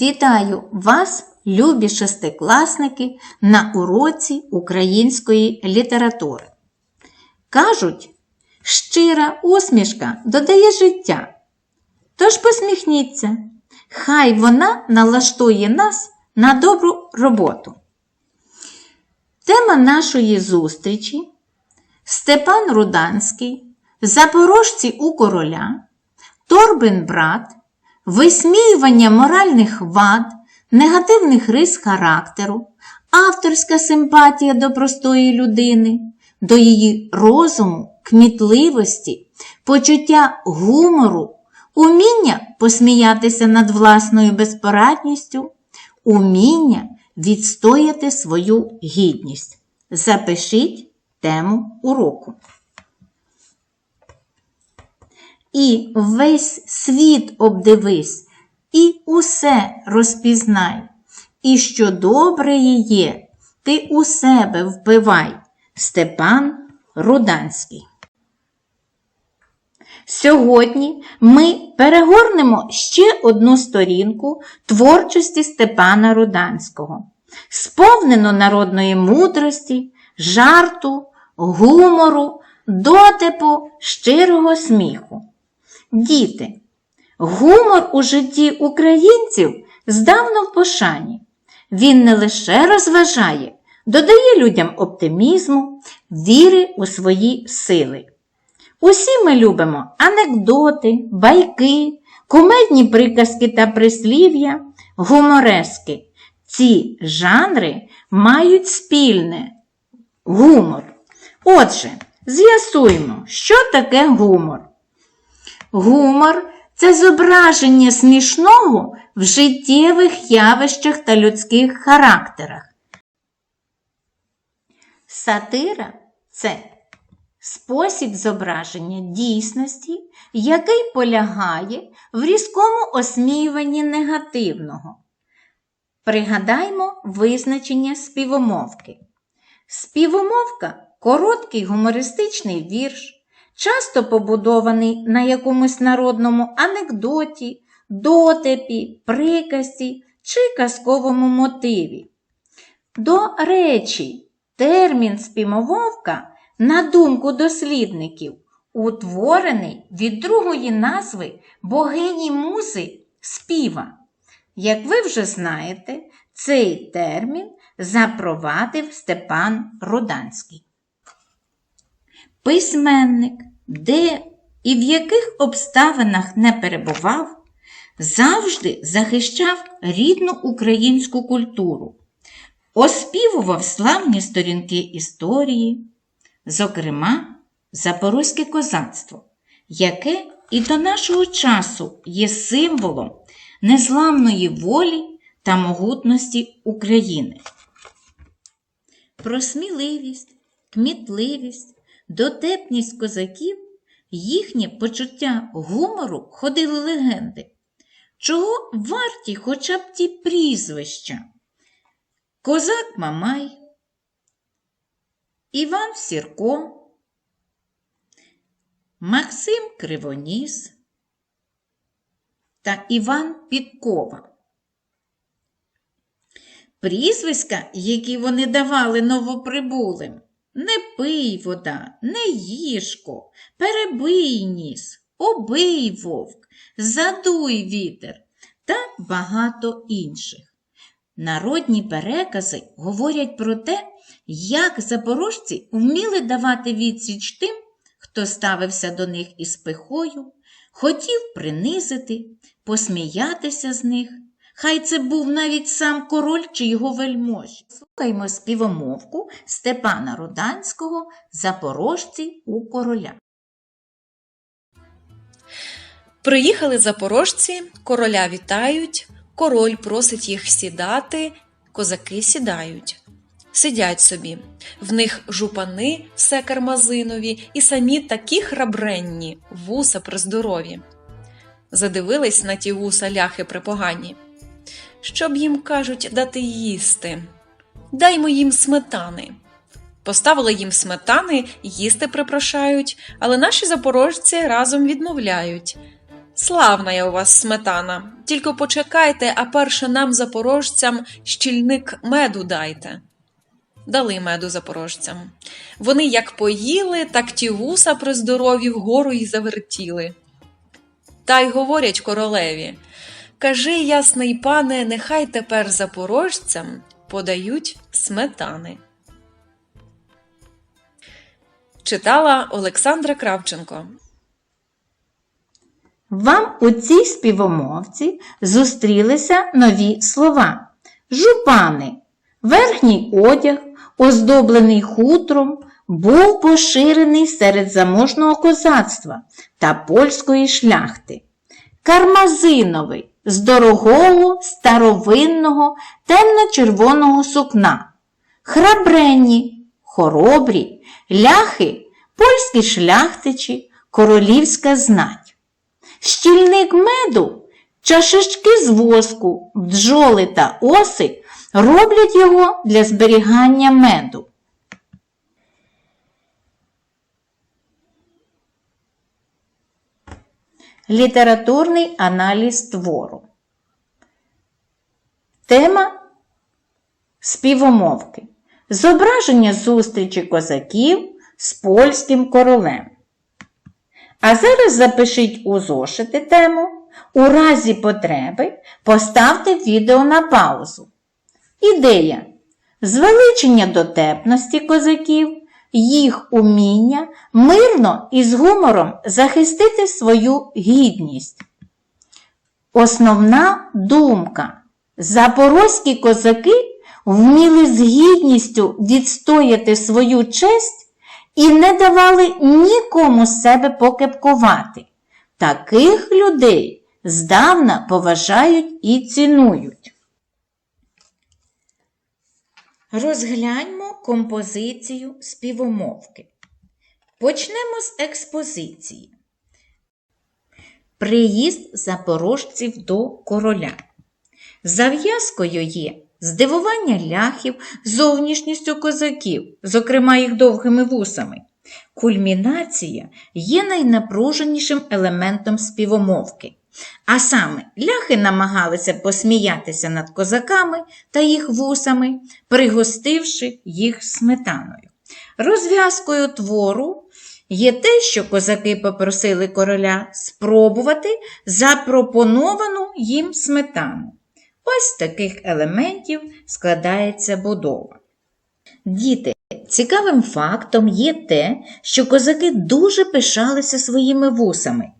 Вітаю вас, любі шестикласники, на уроці української літератури. Кажуть, щира усмішка додає життя. Тож посміхніться, хай вона налаштує нас на добру роботу. Тема нашої зустрічі Степан Руданський, Запорожці у короля, Торбин брат, висміювання моральних вад, негативних рис характеру, авторська симпатія до простої людини, до її розуму, кмітливості, почуття гумору, уміння посміятися над власною безпорадністю, уміння відстояти свою гідність. Запишіть тему уроку. І весь світ обдивись, і усе розпізнай, і що добре є, ти у себе впивай. Степан Руданський. Сьогодні ми перегорнемо ще одну сторінку творчості Степана Руданського, сповнену народної мудрості, жарту, гумору, дотипу, щирого сміху. Діти, гумор у житті українців здавна в пошані. Він не лише розважає, додає людям оптимізму, віри у свої сили. Усі ми любимо анекдоти, байки, кумедні приказки та прислів'я, гуморески. Ці жанри мають спільне гумор. Отже, з'ясуємо, що таке гумор. Гумор це зображення смішного в життєвих явищах та людських характерах. Сатира це спосіб зображення дійсності, який полягає в різкому осміюванні негативного. Пригадаймо визначення співомовки. Співомовка короткий гумористичний вірш, часто побудований на якомусь народному анекдоті, дотипі, приказці чи казковому мотиві. До речі, термін співмовка, на думку дослідників, утворений від другої назви богині музи співа. Як ви вже знаєте, цей термін запровадив Степан Руданський. Письменник, де і в яких обставинах не перебував, завжди захищав рідну українську культуру, оспівував славні сторінки історії, зокрема, Запорозьке козацтво, яке і до нашого часу є символом незламної волі та могутності України. Про сміливість, кмітливість, дотепність козаків, їхнє почуття гумору ходили легенди. Чого варті хоча б ті прізвища? Козак Мамай, Іван Сірко, Максим Кривоніс та Іван Підкова. Прізвиська, які вони давали новоприбулим, не пий вода, не їжко, перебий ніс, обий вовк, задуй вітер та багато інших. Народні перекази говорять про те, як запорожці вміли давати відсіч тим, хто ставився до них із пихою, хотів принизити, посміятися з них. Хай це був навіть сам король чи його вельможі. Слухаймо співомовку Степана Руданського Запорожці у короля. Приїхали запорожці, короля вітають, король просить їх сідати, козаки сідають. Сидять собі, в них жупани все кармазинові і самі такі храбренні, вуса приздорові. Задивились на ті вуса ляхи припогані. Щоб їм кажуть дати їсти, даймо їм сметани. Поставили їм сметани, їсти припрошають, але наші запорожці разом відмовляють. Славна я у вас сметана. Тільки почекайте, а перше нам, запорожцям, щільник меду дайте. Дали меду запорожцям. Вони як поїли, так ті вуса при здоров'ї вгору й завертіли. Та й говорять королеві Кажи, ясний пане, нехай тепер запорожцям подають сметани. Читала Олександра Кравченко. Вам у цій співомовці зустрілися нові слова. Жупани. Верхній одяг, оздоблений хутром, був поширений серед заможного козацтва та польської шляхти. Кармазиновий з дорогого, старовинного, темно-червоного сукна. Храбренні, хоробрі, ляхи, польські шляхтичі, королівська знать. Щільник меду, чашечки з воску, бджоли та оси роблять його для зберігання меду. Літературний аналіз твору. Тема співомовки. Зображення зустрічі козаків з польським королем. А зараз запишіть у зошити тему. У разі потреби поставте відео на паузу. Ідея. Звеличення дотепності козаків, їх уміння мирно і з гумором захистити свою гідність. Основна думка. Запорозькі козаки вміли з гідністю відстояти свою честь і не давали нікому себе покепкувати. Таких людей здавна поважають і цінують. Розгляньмо композицію співомовки. Почнемо з експозиції. Приїзд запорожців до короля. Зав'язкою є здивування ляхів зовнішністю козаків, зокрема їх довгими вусами. Кульмінація є найнапруженішим елементом співомовки. А саме ляхи намагалися посміятися над козаками та їх вусами, пригостивши їх сметаною. Розв'язкою твору є те, що козаки попросили короля спробувати запропоновану їм сметану. Ось таких елементів складається будова. Діти, цікавим фактом є те, що козаки дуже пишалися своїми вусами,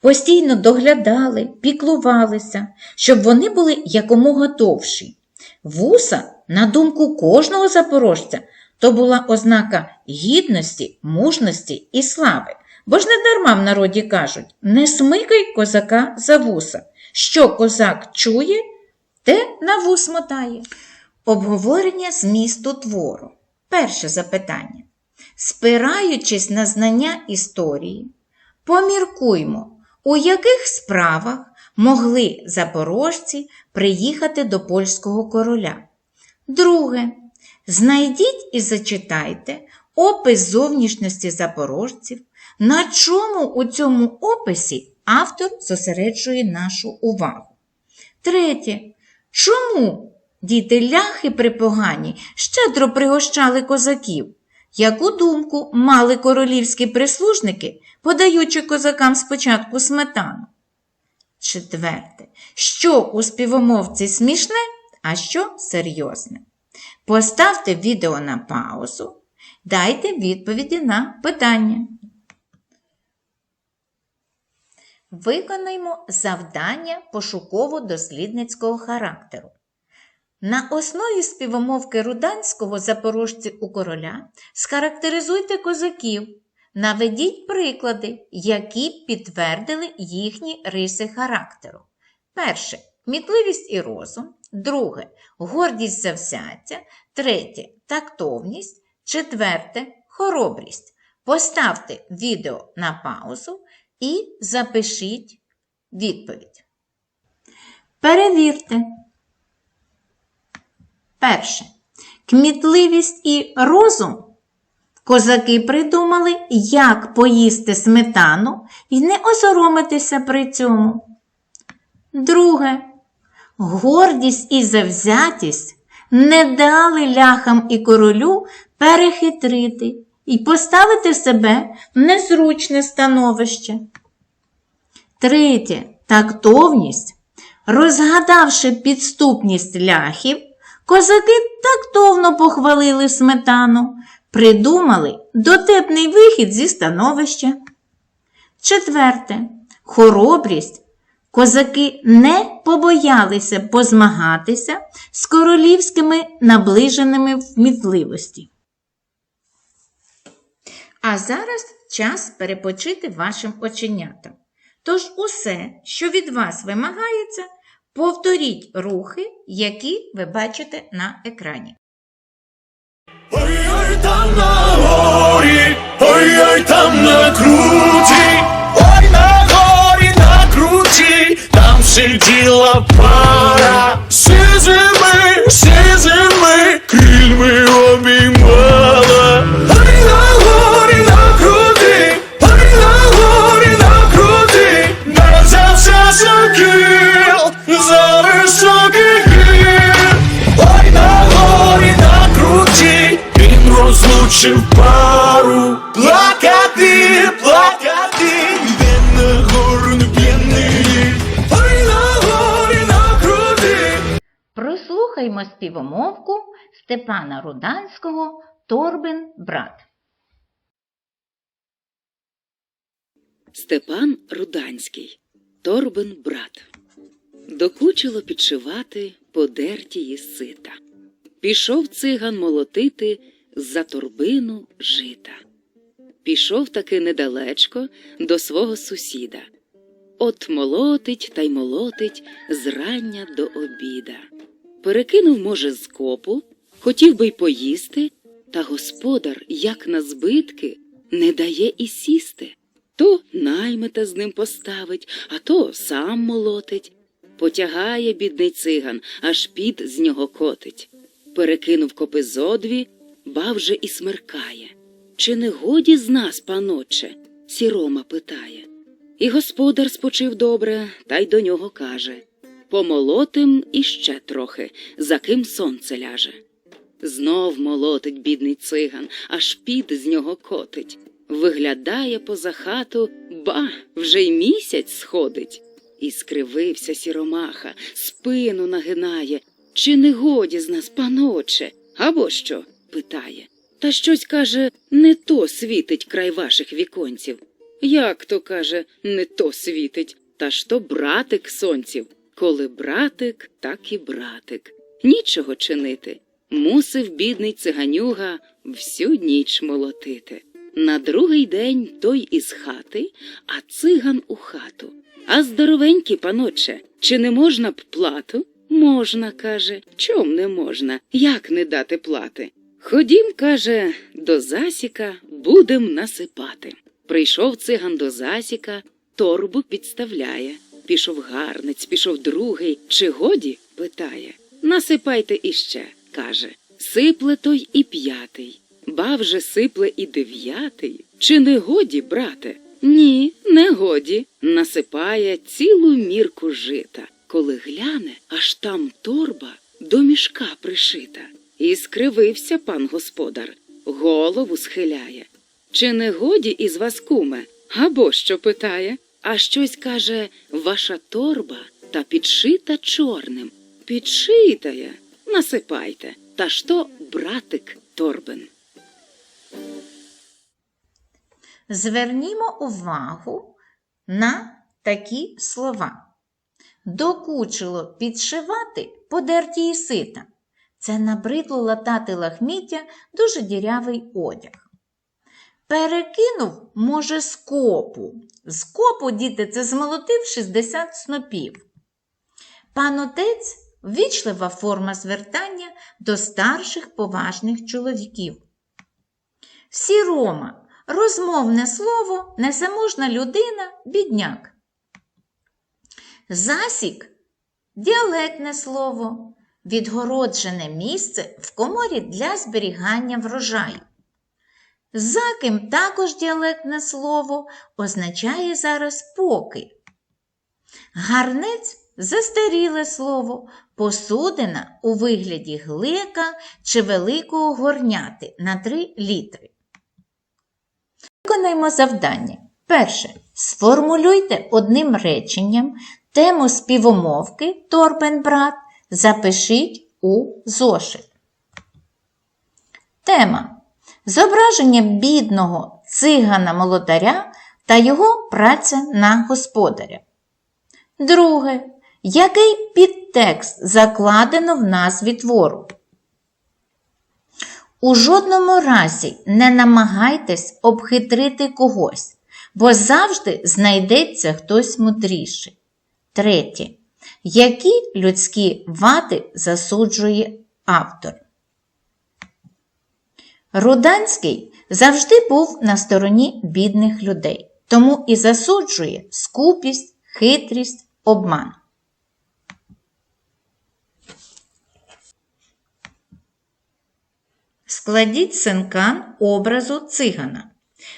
постійно доглядали, піклувалися, щоб вони були якомога довші. Вуса, на думку кожного запорожця, то була ознака гідності, мужності і слави. Бо ж не дарма в народі кажуть: не смикай козака за вуса. Що козак чує, те на вус мотає. Обговорення змісту твору. Перше запитання. Спираючись на знання історії, поміркуймо, у яких справах могли запорожці приїхати до польського короля. Друге. Знайдіть і зачитайте опис зовнішності запорожців, на чому у цьому описі автор зосереджує нашу увагу. Третє. Чому діти ляхи припогані щедро пригощали козаків? Яку думку мали королівські прислужники, подаючи козакам спочатку сметану? Четверте. Що у співомовці смішне, а що серйозне? Поставте відео на паузу, дайте відповіді на питання. Виконаймо завдання пошуково-дослідницького характеру. На основі співомовки Руданського запорожці у короля схарактеризуйте козаків, наведіть приклади, які підтвердили їхні риси характеру. Перше кмітливість і розум, друге гордість завзяття, третє тактовність, четверте хоробрість. Поставте відео на паузу і запишіть відповідь. Перевірте. Перше. Кмітливість і розум Козаки придумали, як поїсти сметану і не осоромитися при цьому. Друге. Гордість і завзятість не дали ляхам і королю перехитрити і поставити себе в незручне становище. Третє. Тактовність. Розгадавши підступність ляхів, козаки тактовно похвалили сметану, придумали дотепний вихід зі становища. Четверте. Хоробрість. Козаки не побоялися позмагатися з королівськими наближеними в мітливості. А зараз час перепочити вашим оченятам. Тож усе, що від вас вимагається, повторіть рухи, які ви бачите на екрані. Ой-ой там на горі, ой-ой там на круті, ой на горі на круті, там сиділа пара, сизими, сизими, крильми обіймала. Розлучив пару. Плакати, плакати, він на гору не п'яний. Ой на горі на круті. Прослухаймо співомовку Степана Руданського Торбин брат. Степан Руданський, Торбин брат. Докучило підшивати подертії сита. Пішов циган молотити за торбину жита. Пішов таки недалечко до свого сусіда. От молотить та й молотить зрання до обіда. Перекинув, може, з копу, хотів би й поїсти, та господар, як на збитки, не дає і сісти. То наймита з ним поставить, а то сам молотить. Потягає бідний циган, аж під з нього котить. Перекинув копи зодві, ба вже і смеркає. Чи не годі з нас, паноче? сірома питає. І господар спочив добре, та й до нього каже Помолотим іще трохи, за ким сонце ляже. Знов молотить бідний циган, аж під з нього котить. Виглядає поза хату, ба, вже й місяць сходить. І скривився сіромаха, спину нагинає. Чи не годі з нас, паноче? Або що? Питає. Та щось каже, не то світить край ваших віконців. Як то каже, не то світить, та ж то братик сонців. Коли братик, так і братик. Нічого чинити. Мусив бідний циганюга всю ніч молотити. На другий день той із хати, а циган у хату. А здоровенький, паноче, чи не можна б плату? Можна, каже. Чом не можна? Як не дати плати? Ходім, каже, до засіка будем насипати. Прийшов циган до засіка, торбу підставляє. Пішов гарнець, пішов другий. Чи годі? питає. Насипайте іще, каже. Сипле той і п'ятий. Ба вже сипле і дев'ятий. Чи не годі, брате? Ні, не годі. Насипає цілу мірку жита. Коли гляне, аж там торба до мішка пришита. І скривився пан господар, голову схиляє. Чи не годі із вас, куме? Або що питає? А щось каже, ваша торба та підшита чорним. Підшитає, насипайте. Та ж то братик торбин. Звернімо увагу на такі слова. Докучило підшивати подерті сита. Це набридло латати лахміття дуже дірявий одяг. Перекинув, може, з копу. З копу, діти, це змолотив 60 снопів. Пан отець ввічлива форма звертання до старших поважних чоловіків. Сірома розмовне слово, незаможна людина, бідняк. Засік діалектне слово, відгороджене місце в коморі для зберігання врожаю. Заким також діалектне слово означає зараз поки. Гарнець застаріле слово, посудина у вигляді глика чи великого горняти на 3 літри. Виконаймо завдання. Перше. Сформулюйте одним реченням тему співомовки Торбен-брат. Запишіть у зошит. Тема. Зображення бідного цигана молотаря та його праця на господаря. Друге. Який підтекст закладено в назві твору? У жодному разі не намагайтесь обхитрити когось, бо завжди знайдеться хтось мудріший. Третє. Які людські вади засуджує автор? Руданський завжди був на стороні бідних людей, тому і засуджує скупість, хитрість, обман. Складіть синкан образу цигана.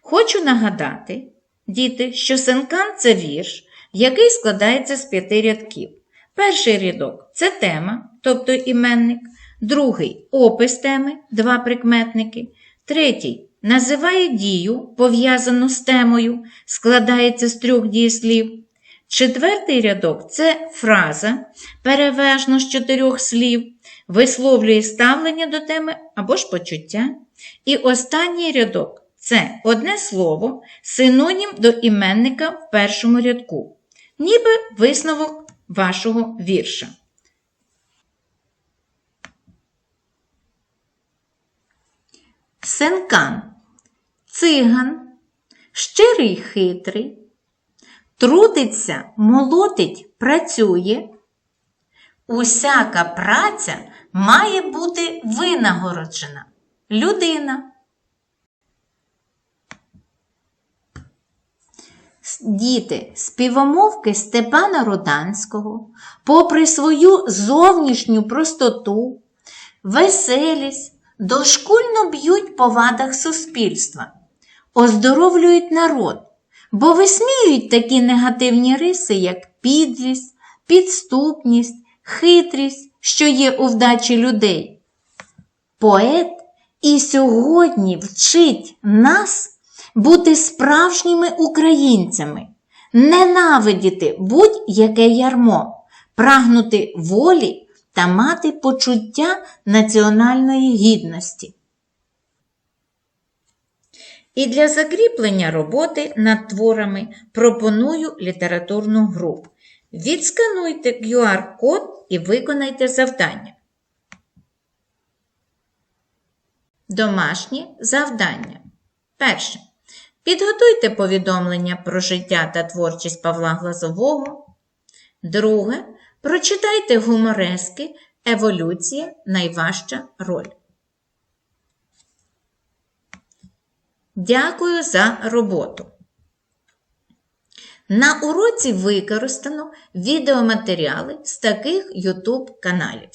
Хочу нагадати, діти, що синкан це вірш, який складається з п'яти рядків. Перший рядок це тема, тобто іменник, другий опис теми, два прикметники, третій називає дію, пов'язану з темою, складається з трьох дієслів. Четвертий рядок це фраза, переважно з чотирьох слів, висловлює ставлення до теми або ж почуття. І останній рядок це одне слово, синонім до іменника в першому рядку, ніби висновок вашого вірша. Сенкан циган, щирий хитрий, трудиться, молотить, працює. Усяка праця має бути винагороджена. Людина. Діти співомовки Степана Руданського, попри свою зовнішню простоту, веселість, дошкульно б'ють по вадах суспільства, оздоровлюють народ, бо висміюють такі негативні риси, як підлість, підступність, хитрість, що є у вдачі людей. Поет і сьогодні вчить нас бути справжніми українцями, ненавидіти будь-яке ярмо, прагнути волі та мати почуття національної гідності. І для закріплення роботи над творами пропоную літературну гру. Відскануйте QR-код і виконайте завдання. Домашнє завдання. Перше. Підготуйте повідомлення про життя та творчість Павла Глазового. Друге. Прочитайте гуморески Еволюція найважча роль. Дякую за роботу. На уроці використано відеоматеріали з таких YouTube каналів.